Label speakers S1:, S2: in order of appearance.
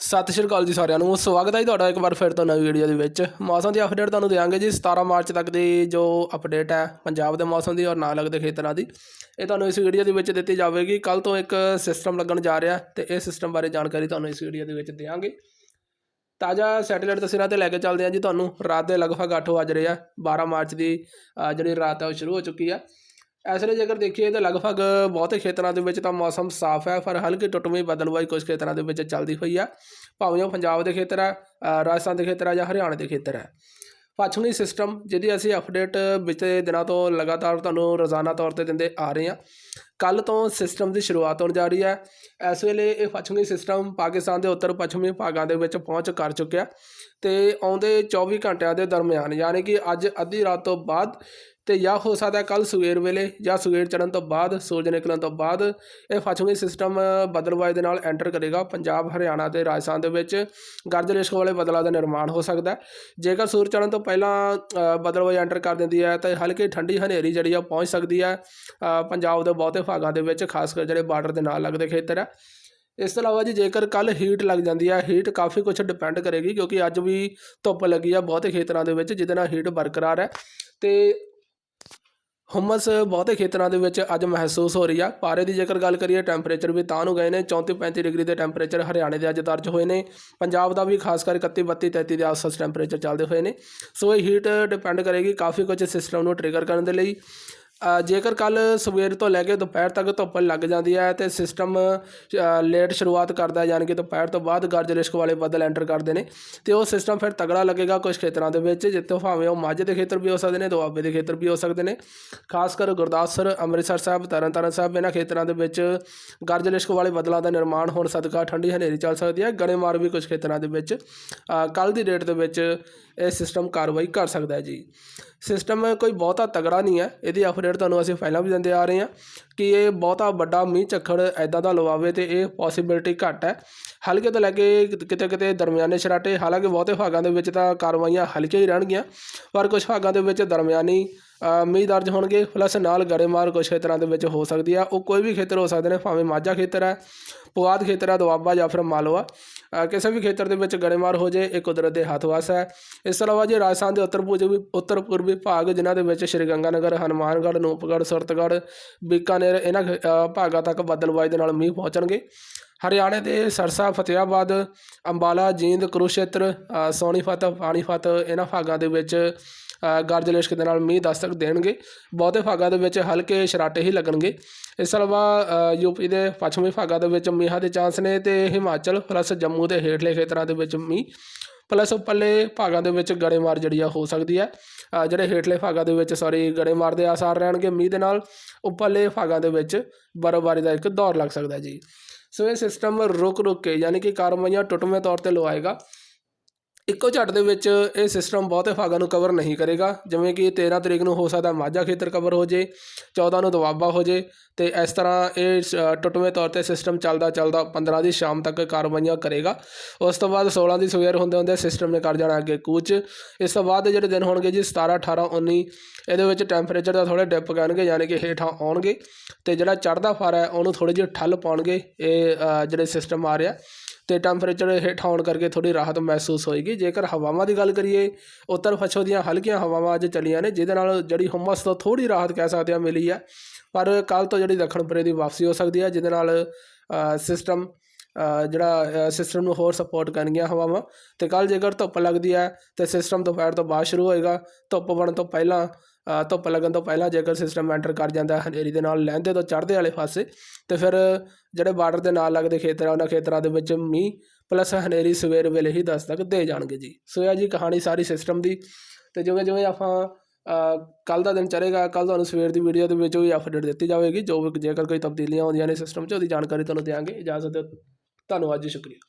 S1: ਸਤਿ ਸ਼੍ਰੀ ਅਕਾਲ ਜੀ ਸਾਰਿਆਂ ਨੂੰ, ਸਵਾਗਤ ਹੈ ਜੀ ਤੁਹਾਡਾ ਇੱਕ ਵਾਰ ਫਿਰ ਤੋਂ ਨਵੀਂ ਵੀਡੀਓ ਦੇ ਵਿੱਚ। ਮੌਸਮ ਦੀ ਅਪਡੇਟ ਤੁਹਾਨੂੰ ਦੇਵਾਂਗੇ ਜੀ 17 ਮਾਰਚ ਤੱਕ ਦੀ ਜੋ ਅਪਡੇਟ ਹੈ ਪੰਜਾਬ ਦੇ ਮੌਸਮ ਦੀ ਔਰ ਨਾਲ ਲੱਗਦੇ ਖੇਤਰਾਂ ਦੀ। ਇਹ ਤੁਹਾਨੂੰ ਇਸ ਵੀਡੀਓ ਦੇ ਵਿੱਚ ਦਿੱਤੀ ਜਾਵੇਗੀ। ਕੱਲ ਤੋਂ ਇੱਕ ਸਿਸਟਮ ਲੱਗਣ ਜਾ ਰਿਹਾ ਤੇ ਇਹ ਸਿਸਟਮ ਬਾਰੇ ਜਾਣਕਾਰੀ ਤੁਹਾਨੂੰ ਇਸ ਵੀਡੀਓ ਦੇ ਵਿੱਚ ਦੇਵਾਂਗੇ ਤਾਜ਼ਾ ਸੈਟੇਲਾਈਟ ਤਸਵੀਰਾਂ ਤੇ ਲੈ ਕੇ ਚੱਲਦੇ ਹਾਂ ਜੀ ਤੁਹਾਨੂੰ। ਰਾਤ ਦੇ ਲਗਭਗ 8 ਵਜ ਰਹੇ ਆ 12 ਮਾਰਚ ਦੀ ਜਿਹੜੀ ਰਾਤ ਹੈ ਉਹ ਸ਼ੁਰੂ ਹੋ ਚੁੱਕੀ ਆ। ਇਸ ਲਈ ਜੇਕਰ ਦੇਖੀਏ ਤਾਂ ਲਗਭਗ ਬਹੁਤੇ ਖੇਤਰਾਂ ਦੇ ਵਿੱਚ ਤਾਂ ਮੌਸਮ ਸਾਫ਼ ਹੈ, ਪਰ ਹਲਕੀ ਟੁੱਟਵੀਂ ਬਦਲਵਾਈ ਕੁਝ ਖੇਤਰਾਂ ਦੇ ਵਿੱਚ ਚੱਲਦੀ ਹੋਈ ਹੈ। ਭਾਵੇਂ ਉਹ ਪੰਜਾਬ ਦੇ ਖੇਤਰ ਹੈ ਰਾਜਸਥਾਨ ਦੇ ਖੇਤਰ ਹੈ ਜਾਂ ਹਰਿਆਣਾ ਦੇ ਖੇਤਰ ਹੈ। ਪੱਛਮੀ ਸਿਸਟਮ ਜਿਹਦੀ ਅਸੀਂ ਅਪਡੇਟ ਬੀਤੇ ਦਿਨਾਂ ਤੋਂ ਲਗਾਤਾਰ ਤੁਹਾਨੂੰ ਰੋਜ਼ਾਨਾ ਤੌਰ ਤੇ ਦਿੰਦੇ ਆ ਰਹੇ ਹਾਂ। ਕੱਲ੍ਹ ਤੋਂ ਸਿਸਟਮ ਦੀ ਸ਼ੁਰੂਆਤ ਹੋਣ ਜਾ ਰਹੀ ਹੈ। ਇਸ ਵੇਲੇ ਇਹ ਪੱਛਮੀ ਸਿਸਟਮ ਪਾਕਿਸਤਾਨ ਦੇ ਉੱਤਰ ਪੱਛਮੀ ਭਾਗਾਂ ਦੇ ਵਿੱਚ ਪਹੁੰਚ ਕਰ ਚੁੱਕਿਆ ਤੇ ਆਉਂਦੇ 24 ਘੰਟਿਆਂ ਦੇ ਦਰਮਿਆਨ ਯਾਨੀ ਕਿ ਅੱਜ ਅੱਧੀ ਰਾਤ ਤੋਂ ਬਾਅਦ ਤੇ ਜਾਂ ਹੋ ਸਕਦਾ ਕੱਲ ਸਵੇਰ ਵੇਲੇ ਜਾਂ ਸਵੇਰ ਚੜ੍ਹਨ ਤੋਂ ਬਾਅਦ ਸੂਰਜ ਨਿਕਲਣ ਤੋਂ ਬਾਅਦ ਇਹ ਪੱਛਮੀ ਸਿਸਟਮ ਬਦਲਵਾਏ ਦੇ ਨਾਲ ਐਂਟਰ ਕਰੇਗਾ। ਪੰਜਾਬ ਹਰਿਆਣਾ ਤੇ ਰਾਜਸਥਾਨ ਦੇ ਵਿੱਚ ਗਰਜ ਰਿਸ਼ਕ ਵਾਲੇ ਬਦਲਾਅ ਦਾ ਨਿਰਮਾਣ ਹੋ ਸਕਦਾ ਜੇਕਰ ਸੂਰਜ ਚੜ੍ਹਨ ਤੋਂ ਪਹਿਲਾਂ ਅ, ਬਦਲਵਾਈ ਐਂਟਰ ਕਰ ਦਿੰਦੀ ਹੈ ਤਾਂ ਹਲਕੀ ਠੰਡੀ ਹਨੇਰੀ ਜਿਹੜੀ ਆ ਪਹੁੰਚ ਸਕਦੀ ਹੈ। ਪੰਜਾਬ ਦੇ ਬਹੁਤੇ ਭਾਗਾਂ ਦੇ ਵਿੱਚ, ਖਾਸ ਕਰ ਜਿਹੜੇ ਬਾਰਡਰ ਦੇ ਨਾਲ ਲੱਗਦੇ ਖੇਤਰ ਆ। ਇਸ ਤੋਂ ਇਲਾਵਾ ਜੀ, ਜੇਕਰ ਕੱਲ ਹੀਟ ਲੱਗ ਜਾਂਦੀ ਹੈ ਹੀਟ ਕਾਫੀ ਕੁਝ ਡਿਪੈਂਡ ਕਰੇਗੀ ਕਿਉਂਕਿ ਅੱਜ ਵੀ ਧੁੱਪ ਲੱਗੀ ਆ ਬਹੁਤੇ ਖੇਤਰਾਂ ਦੇ ਵਿੱਚ, ਜਿਹਦੇ ਨਾਲ ਹੀਟ ਬਰਕਰਾਰ ਹੈ। ਤੇ ਹੁਮਸ ਬਹੁਤੇ ਖੇਤਰਾਂ ਦੇ ਵਿੱਚ ਅੱਜ ਮਹਿਸੂਸ ਹੋ ਰਹੀ ਆ। ਪਾਰੇ ਦੀ ਜੇਕਰ ਗੱਲ ਕਰੀਏ ਟੈਂਪਰੇਚਰ ਵੀ ਤਾਂ ਨੂੰ ਗਏ ਨੇ 34 35 ਡਿਗਰੀ ਦੇ ਟੈਂਪਰੇਚਰ ਹਰਿਆਣੇ ਦੇ ਅੱਜ ਦਰਜ ਹੋਏ ਨੇ। ਪੰਜਾਬ ਦਾ ਵੀ ਖਾਸ ਕਰ 31 32 33 ਦੇ ਆਸ-ਪਾਸ ਟੈਂਪਰੇਚਰ ਚੱਲਦੇ ਹੋਏ ਨੇ। ਸੋ ਇਹ ਹੀਟ ਡਿਪੈਂਡ ਕਰੇਗੀ ਕਾਫੀ ਕੁਝ ਸਿਸਟਮ ਨੂੰ ਟ੍ਰਿਗਰ ਕਰਨ ਦੇ ਲਈ। ਜੇਕਰ ਕੱਲ ਸਵੇਰ ਤੋਂ ਲੈ ਕੇ ਦੁਪਹਿਰ ਤੱਕ ਧੁੱਪ ਲੱਗ ਜਾਂਦੀ ਹੈ ਤੇ ਸਿਸਟਮ ਲੇਟ ਸ਼ੁਰੂਆਤ ਕਰਦਾ ਯਾਨੀ ਕਿ ਦੁਪਹਿਰ ਤੋਂ ਬਾਅਦ ਗਰਜ ਰਿਸ਼ਕ ਵਾਲੇ ਬੱਦਲ ਐਂਟਰ ਕਰਦੇ ਨੇ, ਤੇ ਉਹ ਸਿਸਟਮ ਫਿਰ ਤਗੜਾ ਲੱਗੇਗਾ ਕੁਝ ਖੇਤਰਾਂ ਦੇ ਵਿੱਚ, ਜਿੱਥੇ ਭਾਵੇਂ ਉਹ ਮਾਝੇ ਦੇ ਖੇਤਰ ਵੀ ਹੋ ਸਕਦੇ ਨੇ ਦੁਆਬੇ ਦੇ ਖੇਤਰ ਵੀ ਹੋ ਸਕਦੇ ਨੇ। ਖਾਸ ਕਰ ਗੁਰਦਾਸਪੁਰ, ਅੰਮ੍ਰਿਤਸਰ ਸਾਹਿਬ, ਤਰਨਤਾਰਨ ਸਾਹਿਬ, ਇਹਨਾਂ ਖੇਤਰਾਂ ਦੇ ਵਿੱਚ ਗਰਜ ਰਿਸ਼ਕ ਵਾਲੇ ਬੱਦਲਾਂ ਦਾ ਨਿਰਮਾਣ ਹੋਣ ਸਦਕਾ ਠੰਡੀ ਹਨੇਰੀ ਚੱਲ ਸਕਦੀ ਹੈ ਗੜੇਮਾਰ ਵੀ ਕੁਝ ਖੇਤਰਾਂ ਦੇ ਵਿੱਚ ਕੱਲ ਦੀ ਡੇਟ ਦੇ ਵਿੱਚ ਇਹ ਸਿਸਟਮ ਕਾਰਵਾਈ ਕਰ ਸਕਦਾ ਹੈ ਜੀ। ਸਿਸਟਮ ਕੋਈ ਬਹੁਤਾ ਤਗੜਾ ਨਹੀਂ ਹੈ, ਇਹਦੀ ਅਪਡੇਟ ਤੁਹਾਨੂੰ ਅਸੀਂ ਪਹਿਲਾਂ ਵੀ ਦਿੰਦੇ ਆ ਰਹੇ ਹਾਂ। ਕਿ ਇਹ ਬਹੁਤਾ ਵੱਡਾ ਮੀਂਹ ਝੱਖੜ ਐਦਾਂ ਦਾ ਲਵਾਵੇ ਤੇ ਇਹ ਪੋਸੀਬਿਲਿਟੀ ਘੱਟ ਹੈ। ਹਲਕੇ ਤੋਂ ਲੈ ਕੇ ਕਿਤੇ ਕਿਤੇ ਦਰਮਿਆਨੇ ਛਰਾਟੇ, ਹਾਲਾਂਕਿ ਬਹੁਤੇ ਭਾਗਾਂ ਦੇ ਵਿੱਚ ਤਾਂ ਕਾਰਵਾਈਆਂ ਹਲਕੀਆਂ ਹੀ ਰਹਿਣਗੀਆਂ, ਪਰ ਕੁਝ ਭਾਗਾਂ ਦੇ ਵਿੱਚ ਦਰਮਿਆਨੀ ਮੀਂਹ ਦਰਜ ਹੋਣਗੇ ਪਲੱਸ ਨਾਲ ਗੜੇਮਾਰ ਕੁਝ ਖੇਤਰਾਂ ਦੇ ਵਿੱਚ ਹੋ ਸਕਦੀ ਆ। ਉਹ ਕੋਈ ਵੀ ਖੇਤਰ ਹੋ ਸਕਦੇ ਨੇ, ਭਾਵੇਂ ਮਾਝਾ ਖੇਤਰ ਹੈ, ਪੁਆਧ ਖੇਤਰ ਹੈ, ਦੁਆਬਾ ਜਾਂ ਫਿਰ ਮਾਲਵਾ। ਕਿਸੇ ਵੀ ਖੇਤਰ ਦੇ ਵਿੱਚ ਗੜੇਮਾਰ ਹੋ ਜੇ, ਇਹ ਕੁਦਰਤ ਦੇ ਹੱਥ ਵੱਸ ਹੈ। ਇਸ ਤੋਂ ਇਲਾਵਾ ਜੇ ਰਾਜਸਥਾਨ ਦੇ ਉੱਤਰ ਪੂਰਬੀ ਉੱਤਰ ਪੂਰਬੀ ਭਾਗ, ਜਿਨ੍ਹਾਂ ਦੇ ਵਿੱਚ ਸ਼੍ਰੀ ਗੰਗਾਨਗਰ, ਹਨੂੰਮਾਨਗੜ੍ਹ, ਨੂਪਗੜ੍ਹ, ਸੁਰਤਗੜ੍ਹ, ਬੀਕਾਨੇਰ ਫਿਰ ਇਹਨਾਂ ਭਾਗਾਂ ਤੱਕ ਬੱਦਲਵਾਈ ਦੇ ਨਾਲ ਮੀਂਹ ਪਹੁੰਚਣਗੇ। ਹਰਿਆਣੇ ਦੇ ਸਰਸਾ ਫਤਿਆਬਾਦ ਅੰਬਾਲਾ ਜੀਂਦ ਕੁਰੂਸ਼ੇਤਰ ਅ, ਸੋਨੀਪਤ ਪਾਣੀਪਤ ਇਹਨਾਂ ਭਾਗਾਂ ਦੇ ਵਿੱਚ ਗਰਜ ਲਿਸ਼ਕ ਦੇ ਨਾਲ ਮੀਂਹ ਦਸਤਕ ਦੇਣਗੇ। ਬਹੁਤੇ ਭਾਗਾਂ ਦੇ ਵਿੱਚ ਹਲਕੇ ਸ਼ਰਾਟੇ ਹੀ ਲੱਗਣਗੇ। ਇਸ ਤੋਂ ਇਲਾਵਾ ਅ, ਯੂਪੀ ਦੇ ਪੱਛਮੀ ਭਾਗਾਂ ਦੇ ਵਿੱਚ ਮੀਂਹਾਂ ਦੇ ਚਾਂਸ ਨੇ ਤੇ ਹਿਮਾਚਲ ਪਲੱਸ ਜੰਮੂ ਦੇ ਹੇਠਲੇ ਖੇਤਰਾਂ ਦੇ ਵਿੱਚ ਮੀਂਹ ਪਲੱਸ ਉੱਪਰਲੇ ਭਾਗਾਂ ਦੇ ਵਿੱਚ ਗੜੇਮਾਰ ਜਿਹੜੀ ਆ ਹੋ ਸਕਦੀ ਹੈ ਜਿਹੜੇ ਹੇਠਲੇ ਭਾਗਾਂ ਦੇ ਵਿੱਚ ਸੌਰੀ ਗੜੇਮਾਰ ਦੇ ਆਸਾਰ ਰਹਿਣਗੇ ਮੀਂਹ ਦੇ ਨਾਲ ਉੱਪਰਲੇ ਭਾਗਾਂ ਦੇ ਵਿੱਚ ਬਰਫ਼ਬਾਰੀ ਦਾ ਇੱਕ ਦੌਰ ਲੱਗ ਸਕਦਾ ਜੀ। ਸੋ ਇਹ ਸਿਸਟਮ ਰੁਕ ਰੁਕ ਕੇ, ਯਾਨੀ ਕਿ ਕਾਰਵਾਈਆਂ ਟੁੱਟਵੇਂ ਤੌਰ ਤੇ ਲਵਾਏਗਾ। ਇੱਕੋ ਝੱਟ ਦੇ ਵਿੱਚ ਇਹ ਸਿਸਟਮ ਬਹੁਤੇ ਭਾਗਾਂ ਨੂੰ ਕਵਰ ਨਹੀਂ ਕਰੇਗਾ। ਜਿਵੇਂ ਕਿ 13 ਤਰੀਕ ਨੂੰ ਹੋ ਸਕਦਾ ਮਾਝਾ ਖੇਤਰ ਕਵਰ ਹੋ ਜੇ 14 ਨੂੰ ਦੁਆਬਾ ਹੋ ਜੇ ਤੇ ਇਸ ਤਰ੍ਹਾਂ ਇਹ ਸ- ਟੁੱਟਵੇਂ ਤੌਰ ਤੇ ਸਿਸਟਮ ਚੱਲਦਾ ਚੱਲਦਾ 15 ਦੀ ਸ਼ਾਮ ਤੱਕ ਕਾਰਵਾਈਆਂ ਕਰੇਗਾ। ਉਸ ਤੋਂ ਬਾਅਦ 16 ਦੀ ਸਵੇਰ ਹੁੰਦੇ ਹੁੰਦੇ ਸਿਸਟਮ ਨੇ ਕਰ ਜਾਣਾ ਅੱਗੇ ਕੂਚ। ਇਸ ਤੋਂ ਬਾਅਦ ਦੇ ਜਿਹੜੇ ਦਿਨ ਹੋਣਗੇ ਜੀ 17 18 19 ਇਹਦੇ ਵਿੱਚ ਟੈਂਪਰੇਚਰ ਦਾ ਥੋੜ੍ਹਾ ਡਿਪ ਕਰਨਗੇ ਯਾਨੀ ਕਿ ਹੇਠਾਂ ਆਉਣਗੇ ਤੇ ਜਿਹੜਾ ਚੜ੍ਹਦਾ ਫਾਰ ਹੈ ਉਹਨੂੰ ਥੋੜੀ ਜਿਹੀ ਠੱਲ ਪਾਉਣਗੇ ਇਹ ਜਿਹੜੇ ਸਿਸਟਮ ਆ ਰਿਹਾ। ਤੇ ਟੈਂਪਰੇਚਰ ਹੇਠ ਆਉਣ ਕਰਕੇ ਥੋੜੀ ਰਾਹਤ ਮਹਿਸੂਸ ਹੋਏਗੀ। ਜੇਕਰ ਹਵਾਵਾਂ ਦੀ ਗੱਲ ਕਰੀਏ, ਉੱਤਰ ਪੱਛਮ ਦੀਆਂ ਹਲਕੀਆਂ ਹਵਾਵਾਂ ਅੱਜ ਚੱਲੀਆਂ ਨੇ, ਜਿਹਦੇ ਨਾਲ ਜਿਹੜੀ ਹੁਮਸ ਤੋਂ ਥੋੜੀ ਰਾਹਤ ਕਹਿ ਸਕਦੇ ਆ ਮਿਲੀ ਆ ਪਰ ਕੱਲ ਤੋਂ ਜਿਹੜੀ ਦੱਖਣ ਪਰੇ ਦੀ ਵਾਪਸੀ ਹੋ ਸਕਦੀ ਹੈ, ਜਿਹਦੇ ਨਾਲ ਸਿਸਟਮ ਜਿਹੜਾ ਸਿਸਟਮ ਨੂੰ ਹੋਰ ਸਪੋਰਟ ਕਰਨਗੀਆਂ ਹਵਾਵਾਂ। ਤੇ ਕੱਲ ਜੇਕਰ ਧੁੱਪ ਲੱਗਦੀ ਹੈ, ਤੇ ਸਿਸਟਮ ਦੁਪਹਿਰ ਤੋਂ ਬਾਅਦ ਸ਼ੁਰੂ ਹੋਏਗਾ। ਧੁੱਪ ਬਣਨ ਤੋਂ ਪਹਿਲਾਂ ਧੁੱਪ ਲੱਗਣ ਤੋਂ ਪਹਿਲਾਂ ਜੇਕਰ ਸਿਸਟਮ ਐਂਟਰ ਕਰ ਜਾਂਦਾ ਹਨੇਰੀ ਦੇ ਨਾਲ, ਲਹਿੰਦੇ ਤੋਂ ਚੜ੍ਹਦੇ ਵਾਲੇ ਪਾਸੇ, ਤੇ ਫਿਰ ਜਿਹੜੇ ਬਾਰਡਰ ਦੇ ਨਾਲ ਲੱਗਦੇ ਖੇਤਰ ਆ, ਉਹਨਾਂ ਖੇਤਰਾਂ ਦੇ ਵਿੱਚ ਮੀਂਹ ਪਲੱਸ ਹਨੇਰੀ ਸਵੇਰ ਵੇਲੇ ਹੀ ਦਸਤਕ ਦੇ ਜਾਣਗੇ ਜੀ। ਸੋ ਇਹ ਜੀ ਕਹਾਣੀ ਸਾਰੀ ਸਿਸਟਮ ਦੀ। ਤੇ ਜਿਵੇਂ ਜਿਵੇਂ ਆਪਾਂ ਕੱਲ ਦਾ ਦਿਨ ਚੜੇਗਾ ਕੱਲ ਤੁਹਾਨੂੰ ਸਵੇਰ ਦੀ ਵੀਡੀਓ ਦੇ ਵਿੱਚ ਵੀ ਅਪਡੇਟ ਦਿੱਤੀ ਜਾਵੇਗੀ। ਜੋ ਵੀ ਜੇਕਰ ਕੋਈ ਤਬਦੀਲੀਆਂ ਆਉਂਦੀਆਂ ਨੇ ਸਿਸਟਮ 'ਚ, ਉਹਦੀ ਜਾਣਕਾਰੀ ਤੁਹਾਨੂੰ ਦਿਆਂਗੇ। ਇਜਾਜ਼ਤ ਦਿਓ ਧੰਨਵਾਦ ਜੀ, ਸ਼ੁਕਰੀਆ।